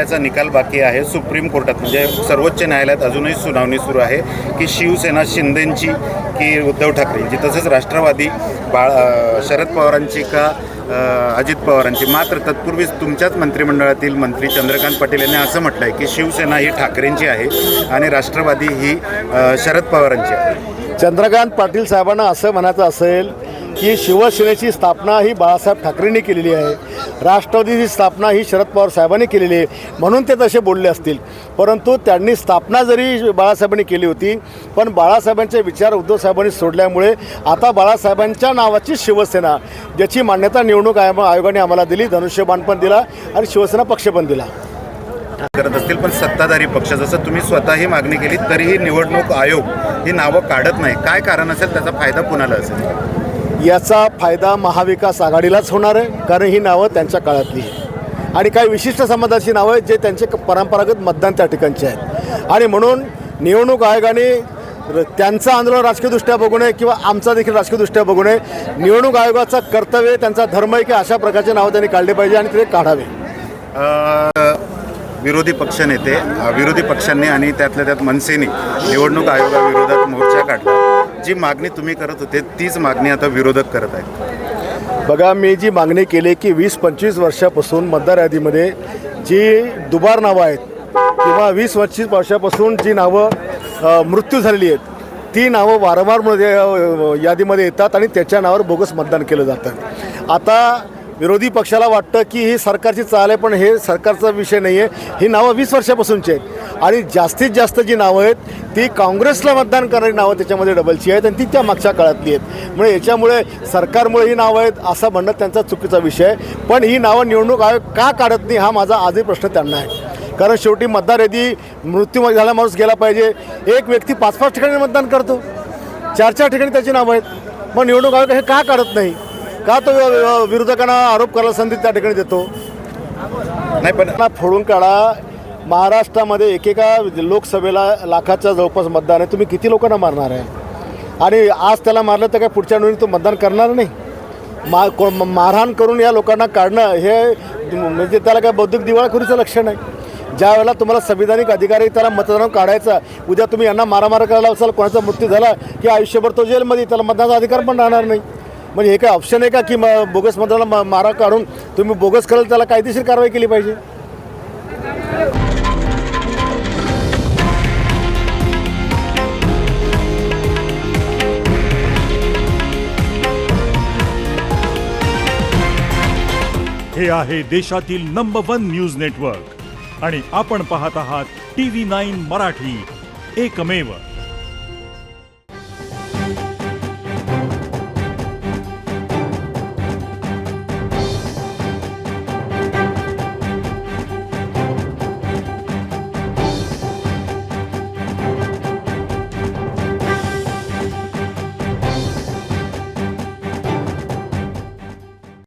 याचा निकाल बाकी आहे. सुप्रीम कोर्टात म्हणजे सर्वोच्च न्यायालयात अजूनही सुनावणी सुरू आहे की शिवसेना शिंदेंची की उद्धव ठाकरेंची तसंच राष्ट्रवादी बाळ शरद पवारांची का अजित पवारांची. मात्र तत्पूर्वीच तुमच्याच मंत्रिमंडळातील मंत्री चंद्रकांत पाटील यांनी असं म्हटलं आहे की शिवसेना ही ठाकरेंची आहे आणि राष्ट्रवादी ही शरद पवारांची आहे. चंद्रकांत पाटील साहेबांना असं म्हणायचं असेल की शिवसेनेची स्थापना ही बाळासाहेब ठाकरेंनी केलेली आहे. राष्ट्रवादीची स्थापना ही शरद पवार साहेबांनी केलेली आहे. म्हणून ते तसे बोलले असतील. परंतु त्यांनी स्थापना जरी बाळासाहेबांनी केली होती पण बाळासाहेबांचे विचार उद्धव साहेबांनी सोडल्यामुळे आता बाळासाहेबांच्या नावाची शिवसेना ज्याची मान्यता निवडणूक आयोग आयोगाने आम्हाला दिली धनुष्यबाण पण दिला आणि शिवसेना पक्ष पण दिला. करत असतील पण सत्ताधारी पक्ष जसं तुम्ही स्वतःही मागणी केली तरीही निवडणूक आयोग ही नावं काढत नाही. काय कारण असेल त्याचा फायदा कुणाला असेल? याचा फायदा महाविकास आघाडीलाच होणार आहे कारण ही नावं त्यांच्या काळातली आहे आणि काही विशिष्ट समाजाची नावं आहेत जे त्यांचे परंपरागत मतदान त्या ठिकाणचे आहेत. आणि म्हणून निवडणूक आयोगाने र- त्यांचं आंदोलन राजकीयदृष्ट्या बघू नये किंवा आमचा देखील राजकीयदृष्ट्या बघू नये निवडणूक आयोगाचा कर्तव्य त्यांचा धर्म आहे की अशा प्रकारचे नावं त्यांनी काढले पाहिजे आणि ते काढावे. विरोधी पक्षनेते विरोधी पक्षांनी आणि त्यातल्या त्यात मनसेने निवडणूक आयोगाविरोधात मोर्चा काढला. जी मागणी तुम्ही करत होते तीच मागणी आता विरोधक करत आहेत. बघा मी जी मागणी केली की वीस पंचवीस वर्षापासून मतदार यादीमध्ये जी दुबार नावं आहेत किंवा वीस पंचवीस वर्षापासून जी नावं मृत्यू झालेली आहेत ती नावं वारंवार यादीमध्ये येतात आणि त्याच्या नावावर बोगस मतदान केलं जातं. आता विरोधी पक्षाला वाटतं की ही सरकारची चाल आहे पण हे सरकारचा विषय नाही आहे ही नावं वीस वर्षापासूनची आहेत. आणि जास्तीत जास्त जी नावं आहेत ती काँग्रेसला मतदान करणारी नावं त्याच्यामध्ये डबलची आहेत आणि ती त्या मागच्या काळातली आहेत. म्हणजे याच्यामुळे सरकारमुळे ही नावं आहेत असं म्हणणं त्यांचा चुकीचा विषय आहे. पण ही नावं निवडणूक आयोग का काढत नाही हा माझा आजही प्रश्न त्यांना आहे. कारण शेवटी मतदार यादी मृत्यूमध्ये झाला माणूस गेला पाहिजे. एक व्यक्ती पाच पाच ठिकाणी मतदान करतो. चार चार ठिकाणी त्याची नावं आहेत. मग निवडणूक आयोग हे का काढत नाही? का तो विरोधकांना आरोप करायला संधी त्या ठिकाणी देतो? नाही पण फोडून काढा. महाराष्ट्रामध्ये एकेका लोकसभेला लाखाच्या जवळपास मतदान आहे. तुम्ही किती लोकांना मारणार आहे? आणि आज त्याला मारलं तर काय पुढच्या निवडणुकीत तो मतदान करणार नाही? मा को मारहाण करून या लोकांना काढणं हे म्हणजे त्याला काय बौद्धिक दिवाळखोरीचं लक्षण आहे? ज्या वेळेला तुम्हाला संविधानिक अधिकार आहे त्याला मतदान काढायचा उद्या तुम्ही यांना मारामार करायला असाल कोणाचा मृत्यू झाला की आयुष्यभर तो जेलमध्ये त्याला मतदानाचा अधिकार पण राहणार नाही. म्हणजे हे काय ऑप्शन आहे का की म बोगस मतदानाला मा- मारा काढून तुम्ही बोगस कराल त्याला कायदेशीर कारवाई केली पाहिजे? हे आहे देशातील नंबर वन न्यूज नेटवर्क आणि आपण पाहत आहात टी व्ही नाईन मराठी. एकमेव